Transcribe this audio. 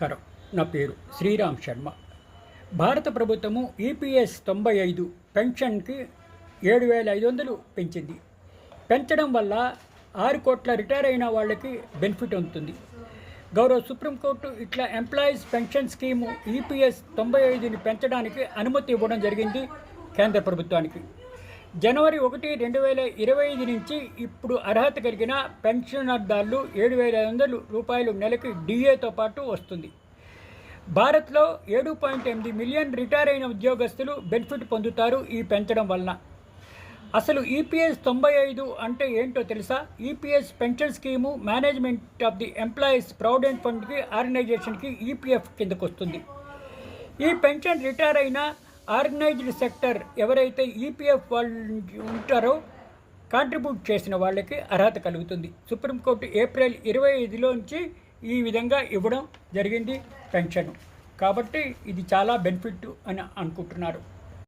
నమస్కారం. నా పేరు శ్రీరామ్ శర్మ. భారత ప్రభుత్వము ఈపీఎస్ తొంభై ఐదు పెన్షన్కి ఏడు వేల ఐదు వందలు పెంచింది. పెంచడం వల్ల ఆరు కోట్ల రిటైర్ అయిన వాళ్ళకి బెనిఫిట్ ఉంటుంది గౌరవ సుప్రీంకోర్టు ఇట్లా ఎంప్లాయీస్ పెన్షన్ స్కీము ఈపీఎస్ తొంభై ఐదుని పెంచడానికి అనుమతి ఇవ్వడం జరిగింది కేంద్ర ప్రభుత్వానికి. జనవరి ఒకటి రెండు వేల ఇరవై ఐదు నుంచి ఇప్పుడు అర్హత కలిగిన పెన్షనర్దారులు ఏడు వేల ఐదు వందలు రూపాయలు నెలకి డిఏతో పాటు వస్తుంది. భారత్లో ఏడు పాయింట్ ఎనిమిది మిలియన్ రిటైర్ అయిన ఉద్యోగస్తులు బెనిఫిట్ పొందుతారు ఈ పెంచడం వలన. అసలు ఈపీఎస్ తొంభై ఐదు అంటే ఏంటో తెలుసా? EPS pension scheme management of the employees provident ఫండ్కి ఆర్గనైజేషన్కి ఈపీఎఫ్ కిందకు వస్తుంది ఈ పెన్షన్ రిటైర్ అయిన ఆర్గనైజ్డ్ సెక్టర్ ఎవరైతే ఈపీఎఫ్ వాళ్ళు ఉంటారో కాంట్రిబ్యూట్ చేసిన వాళ్ళకి అర్హత కలుగుతుంది. సుప్రీంకోర్టు ఏప్రిల్ ఇరవై ఐదులోంచి ఈ విధంగా ఇవ్వడం జరిగింది పెన్షన్. కాబట్టి ఇది చాలా బెనిఫిట్ అని అనుకుంటున్నారు.